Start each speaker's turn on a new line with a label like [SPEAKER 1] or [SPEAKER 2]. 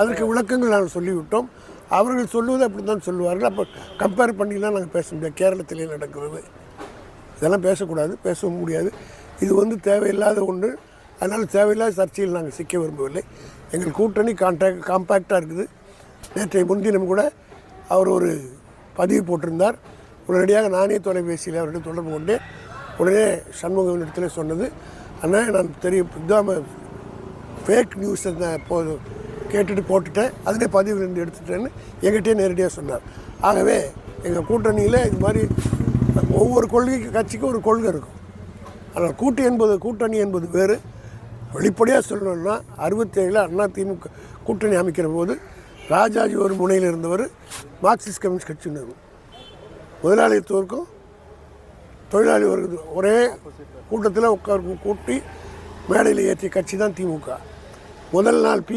[SPEAKER 1] அதற்கு விளக்கங்கள் நாங்கள் சொல்லிவிட்டோம். அவர்கள் சொல்லுவது அப்படி தான் சொல்லுவார்கள். அப்போ கம்பேர் பண்ணிலாம் நாங்கள் பேச முடியாது கேரளத்திலே நடக்கிறது. இதெல்லாம் பேசக்கூடாது பேசவும் முடியாது. இது வந்து தேவையில்லாத ஒன்று. அதனால் தேவையில்லாத சர்ச்சையில் நாங்கள் சிக்க விரும்பவில்லை. எங்கள் கூட்டணி கான்டாக்ட் காம்பேக்டாக இருக்குது. நேற்றைய முன்தினம் கூட அவர் ஒரு பதிவு போட்டிருந்தார். உடனடியாக நானே தொலைபேசியில் அவர்கிட்ட தொடர்பு கொண்டு உடனே சண்முகத்திலே சொன்னது அண்ணா நான் தெரிய இதாம ஃபேக் நியூஸ் போ கேட்டுட்டு போட்டுட்டேன். அதிலே பதிவு ரெண்டு எடுத்துட்டேன்னு எங்கிட்டே நேரடியாக சொன்னார். ஆகவே எங்கள் கூட்டணியில் இது மாதிரி ஒவ்வொரு கொள்கைக்கு கட்சிக்கும் ஒரு கொள்கை இருக்கும். ஆனால் கூட்டு என்பது கூட்டணி என்பது வேறு. வெளிப்படையாக சொல்லணும்னா அறுபத்தேழில் அண்ணா திமுக கூட்டணி அமைக்கிற போது ராஜாஜி ஒரு முனையில் இருந்தவர் மார்க்சிஸ்ட் கம்யூனிஸ்ட் கட்சின்னு முதலாளித்துவருக்கும் தொழிலாளி வர்க்க ஒரே கூட்டத்தில் உட்கார் கூட்டி மேடையில் ஏற்றிய கட்சி தான் திமுக. முதல் நாள் பி